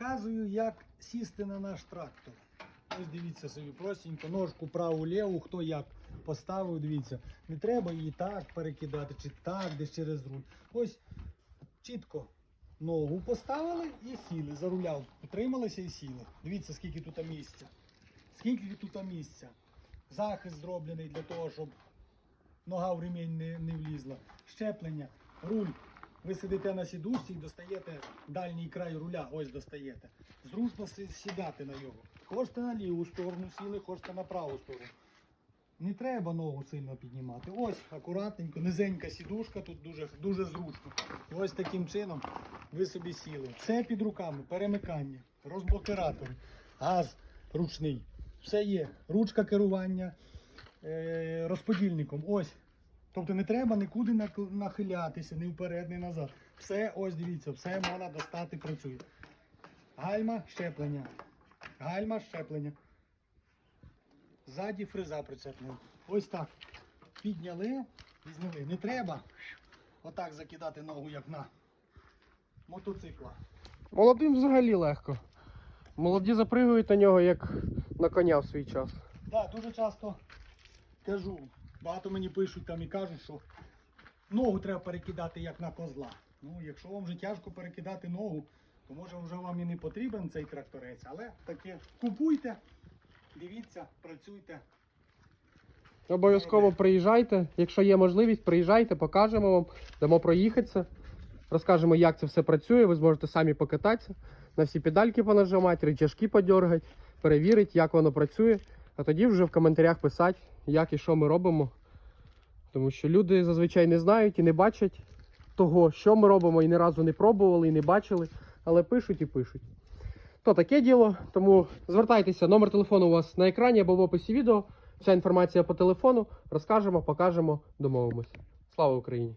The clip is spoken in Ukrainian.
Показую, як сісти на наш трактор. Ось дивіться собі простенько, ножку праву ліву, хто як поставив, дивіться. Не треба її так перекидати, чи так, десь через руль. Ось чітко ногу поставили і сіли. За руля утрималися і сіли. Дивіться, скільки тут місця. Скільки тут місця. Захист зроблений для того, щоб нога в ремінь не, не влізла. Щеплення, руль. Ви сидите на сідушці і достаєте дальній край руля, ось достаєте. Зручно сідати на його. Хочете на ліву сторону сіли, хочете на праву сторону. Не треба ногу сильно піднімати. Ось акуратненько, низенька сідушка, тут дуже, дуже зручно. Ось таким чином ви собі сіли. Все під руками, перемикання, розблокиратори, газ ручний. Все є. Ручка керування е, розподільником. Ось. Тобто не треба нікуди нахилятися, ні вперед, ні назад. Все, ось дивіться, все можна достати, працює. Гальма, щеплення. Гальма, щеплення. Ззаді фреза прицеплена. Ось так. Підняли і зняли. Не треба отак закидати ногу, як на мотоцикла. Молодим взагалі легко. Молоді запригують на нього, як на коня в свій час. Так, дуже часто кажу, багато мені пишуть там і кажуть, що ногу треба перекидати як на козла. Ну, якщо вам вже тяжко перекидати ногу, то може вже вам і не потрібен цей тракторець, але таке купуйте, дивіться, працюйте. Обов'язково приїжджайте. Якщо є можливість, приїжджайте, покажемо вам, дамо проїхатися. Розкажемо, як це все працює. Ви зможете самі покататися, на всі педальки понажимати, рычажки подергати, перевірити, як воно працює. А тоді вже в коментарях писати, як і що ми робимо. Тому що люди зазвичай не знають і не бачать того, що ми робимо, і ні разу не пробували, і не бачили, але пишуть і пишуть. То таке діло. Тому звертайтеся, номер телефону у вас на екрані або в описі відео. Вся інформація по телефону. Розкажемо, покажемо, домовимося. Слава Україні!